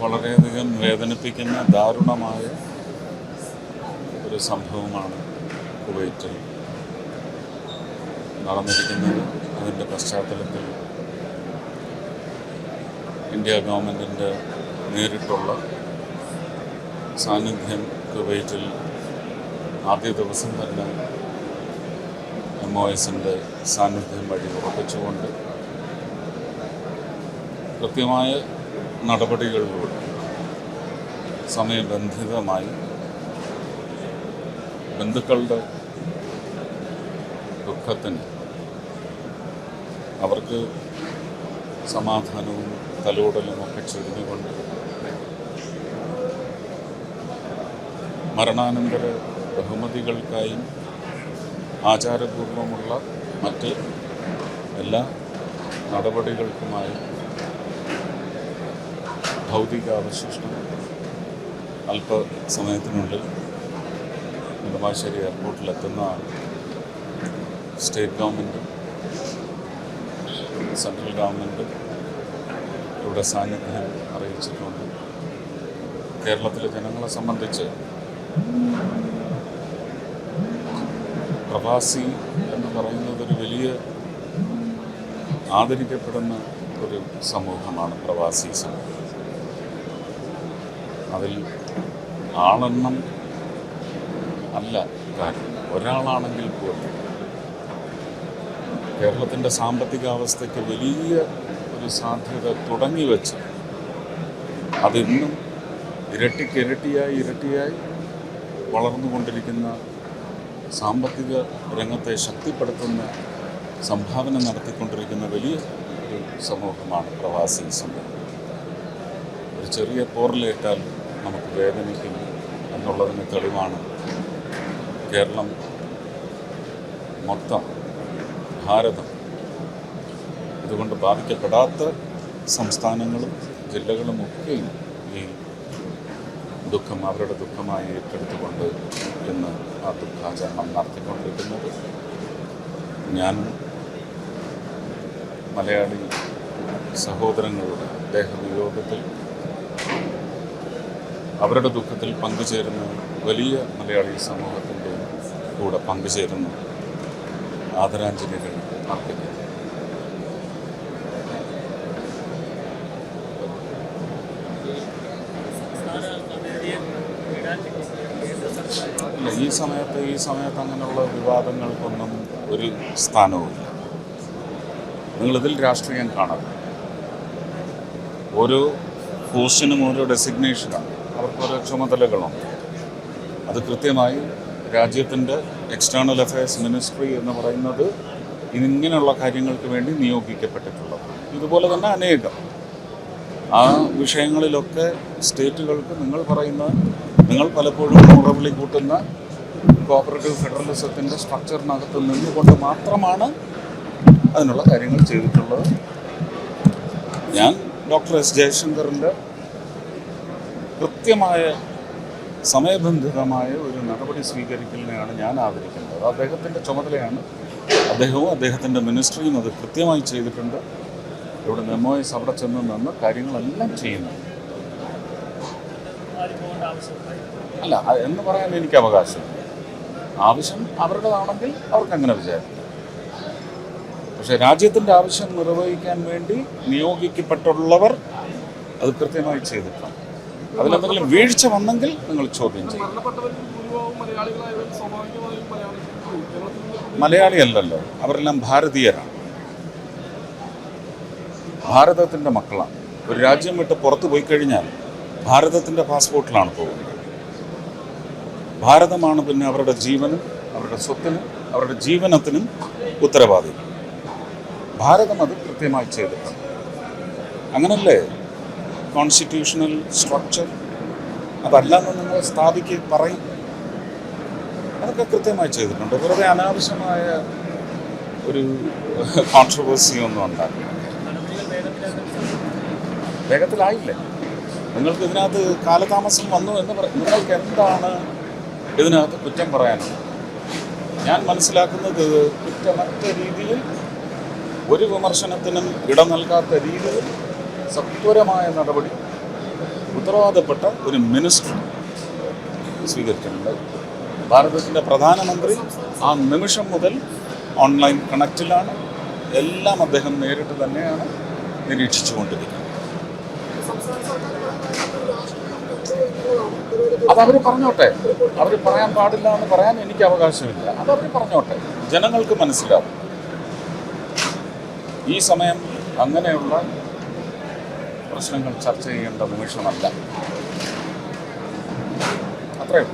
വളരെയധികം വേദനിപ്പിക്കുന്ന ദാരുണമായ ഒരു സംഭവമാണ് കുവൈറ്റിൽ നടന്നിരിക്കുന്നത്. അതിന്റെ പശ്ചാത്തലത്തിൽ ഇന്ത്യ ഗവൺമെന്റിന്റെ നേരിട്ടുള്ള സാന്നിധ്യം കുവൈറ്റിൽ ആദ്യ ദിവസം തന്നെ എം ഒ എസിന്റെ സാന്നിധ്യം വഴി ഉറപ്പിച്ചുകൊണ്ട് കൃത്യമായ നടപടികളിലൂടെ സമയബന്ധിതമായി ബന്ധുക്കളുടെ ദുഃഖത്തിന് അവർക്ക് സമാധാനവും തലോടലും ഒക്കെ ചൊരിഞ്ഞുകൊണ്ട് മരണാനന്തര ബഹുമതികൾക്കായും ആചാരപൂർവമുള്ള മറ്റ് എല്ലാ നടപടികൾക്കുമായി ഭൗതികാവശിഷ്ടം അല്പസമയത്തിനുള്ളിൽ നെടുമ്പാശ്ശേരി എയർപോർട്ടിലെത്തുന്നതാണ് സ്റ്റേറ്റ് ഗവൺമെന്റ് സെൻട്രൽ ഗവൺമെന്റ് ഇവിടെ സാന്നിധ്യം അറിയിച്ചിട്ടുണ്ട്. കേരളത്തിലെ ജനങ്ങളെ സംബന്ധിച്ച് പ്രവാസി എന്ന് പറയുന്നത് ഒരു വലിയ ആദരിക്കപ്പെടുന്ന ഒരു സമൂഹമാണ് പ്രവാസി സമൂഹം. അതിൽ ആളെണ്ണം അല്ല. കാര്യം ഒരാളാണെങ്കിൽ പോലും കേരളത്തിന്റെ സാമ്പത്തിക അവസ്ഥയ്ക്ക് വലിയ ഒരു സാധ്യത തുടങ്ങി വെച്ച് അതിന്നും ഇരട്ടിക്ക് ഇരട്ടിയായി ഇരട്ടിയായി വളർന്നുകൊണ്ടിരിക്കുന്ന സാമ്പത്തിക രംഗത്തെ ശക്തിപ്പെടുത്തുന്ന സംഭാവന നടത്തിക്കൊണ്ടിരിക്കുന്ന വലിയ ഒരു സമൂഹമാണ് പ്രവാസി സമൂഹം ഒരു ചെറിയ പോറിലേറ്റാൽ നമുക്ക് വേദനിക്കും എന്നുള്ളതിന് തെളിവാണ്. കേരളം മൊത്തം ഭാരതം ഇതുകൊണ്ട് ബാധിക്കപ്പെടാത്ത സംസ്ഥാനങ്ങളും ജില്ലകളും ഒക്കെയും ഈ ദുഃഖം അവരുടെ ദുഃഖമായി ഏറ്റെടുത്തുകൊണ്ട് ഇന്ന് ആ ദുഃഖാചരണം നടത്തിക്കൊണ്ടിരിക്കുന്നത്. ഞാൻ മലയാളി സഹോദരങ്ങളുടെ ദേഹവിയോഗത്തിൽ അവരുടെ ദുഃഖത്തിൽ പങ്കുചേരുന്ന വലിയ മലയാളി സമൂഹത്തിന്റെ കൂടെ പങ്കുചേരുന്ന ആദരാഞ്ജലികൾ അർപ്പിക്കുന്നു. ഈ സമയത്ത് ഈ സമയത്ത് അങ്ങനെയുള്ള വിവാദങ്ങൾക്കൊന്നും ഒരു സ്ഥാനവുമില്ല. നിങ്ങളിതിൽ രാഷ്ട്രീയം കാണാം ഓരോ പോസ്റ്റിനും ഓരോ ഡെസിഗ്നേഷനാണ്. അവർക്ക് ഓരോ ചുമതലകളുണ്ട് അത് കൃത്യമായി രാജ്യത്തിന്റെ എക്സ്റ്റേണൽ അഫയേഴ്സ് മിനിസ്ട്രി എന്ന് പറയുന്നത് ഇങ്ങനെയുള്ള കാര്യങ്ങൾക്ക് വേണ്ടി നിയോഗിക്കപ്പെട്ടിട്ടുള്ളത്. ഇതുപോലെ തന്നെ അനേകം. ആ വിഷയങ്ങളിലൊക്കെ സ്റ്റേറ്റുകൾക്ക് നിങ്ങൾ പറയുന്ന നിങ്ങൾ പലപ്പോഴും മുറവിളി കൂട്ടുന്ന കോപ്പറേറ്റീവ് ഫെഡറലിസത്തിന്റെ സ്ട്രക്ചറിനകത്ത് നിന്നുകൊണ്ട് മാത്രമാണ് അതിനുള്ള കാര്യങ്ങൾ ചെയ്തിട്ടുള്ളത്. ഞാൻ ഡോക്ടർ എസ് ജയശങ്കറിന്റെ കൃത്യമായ സമയബന്ധിതമായ ഒരു നടപടി സ്വീകരിക്കലിനെയാണ് ഞാൻ ആദരിക്കുന്നത്. അദ്ദേഹത്തിന്റെ ചുമതലയാണ് അദ്ദേഹവും അദ്ദേഹത്തിന്റെ മിനിസ്ട്രിയും അത് കൃത്യമായി ചെയ്തിട്ടുണ്ട്. ഇവിടെ മെമ്മോയിസ് അവിടെ ചെന്ന് നിന്ന് കാര്യങ്ങളെല്ലാം ചെയ്യുന്നു. അല്ല എന്ന് പറയാൻ എനിക്ക് അവകാശം. ആവശ്യം അവരുടേതാണെങ്കിൽ അവർക്ക് അങ്ങനെ വിചാരിക്കും. പക്ഷെ രാജ്യത്തിന്റെ ആവശ്യം നിർവഹിക്കാൻ വേണ്ടി നിയോഗിക്കപ്പെട്ടുള്ളവർ അത് കൃത്യമായി ചെയ്തിട്ടുണ്ട്. അതിലെന്തെങ്കിലും വീഴ്ച വന്നെങ്കിൽ നിങ്ങൾ ചോദ്യം ചെയ്യും. മലയാളിയല്ലല്ലോ അവരെല്ലാം ഭാരതീയരാണ്. ഭാരതത്തിന്റെ മക്കളാണ്. ഒരു രാജ്യം വിട്ട് പുറത്ത് പോയി കഴിഞ്ഞാൽ ഭാരതത്തിന്റെ പാസ്പോർട്ടിലാണ് പോകുന്നത്. ഭാരതമാണ് പിന്നെ അവരുടെ ജീവനും അവരുടെ സ്വത്തിനും അവരുടെ ജീവനത്തിനും ഉത്തരവാദി ഭാരതം അത് കൃത്യമായി ചെയ്തിട്ടുണ്ട്. അങ്ങനല്ലേ? കോൺസ്റ്റിറ്റ്യൂഷണൽ സ്ട്രക്ചർ അതല്ലെന്ന് നിങ്ങൾ സ്ഥാപിക്കുക പറയും. അതൊക്കെ കൃത്യമായി ചെയ്തിട്ടുണ്ട്. വെറുതെ അനാവശ്യമായ ഒരു കോൺട്രവേഴ്സി ഒന്നും ഉണ്ടാക്കി. വേഗത്തിലായില്ലേ? നിങ്ങൾക്ക് ഇതിനകത്ത് കാലതാമസം വന്നു എന്ന് പറ നിങ്ങൾക്ക് എന്താണ് ഇതിനകത്ത് കുറ്റം പറയാനുള്ളത് ഞാൻ മനസ്സിലാക്കുന്നത് കുറ്റമറ്റ രീതിയിൽ ഒരു വിമർശനത്തിനും ഇടം നൽകാത്ത രീതിയിൽ സത്വരമായ നടപടി ഉത്തരവാദപ്പെട്ട ഒരു മിനിസ്റ്റർ സ്വീകരിക്കുന്നുണ്ട് ഭാരതത്തിന്റെ പ്രധാനമന്ത്രി ആ നിമിഷം മുതൽ ഓൺലൈൻ കണക്റ്റിലാണ്. എല്ലാം അദ്ദേഹം നേരിട്ട് തന്നെയാണ് നിരീക്ഷിച്ചുകൊണ്ടിരിക്കുന്നത്. അത് അവർ പറഞ്ഞോട്ടെ. അവർ പറയാൻ പാടില്ല എന്ന് പറയാൻ എനിക്ക് അവകാശമില്ല. അത് അവർ പറഞ്ഞോട്ടെ. ജനങ്ങൾക്ക് മനസ്സിലാവും. ഈ സമയം അങ്ങനെയുള്ള പ്രശ്നങ്ങൾ ചർച്ച ചെയ്യേണ്ട നിമിഷമല്ല. അത്രയും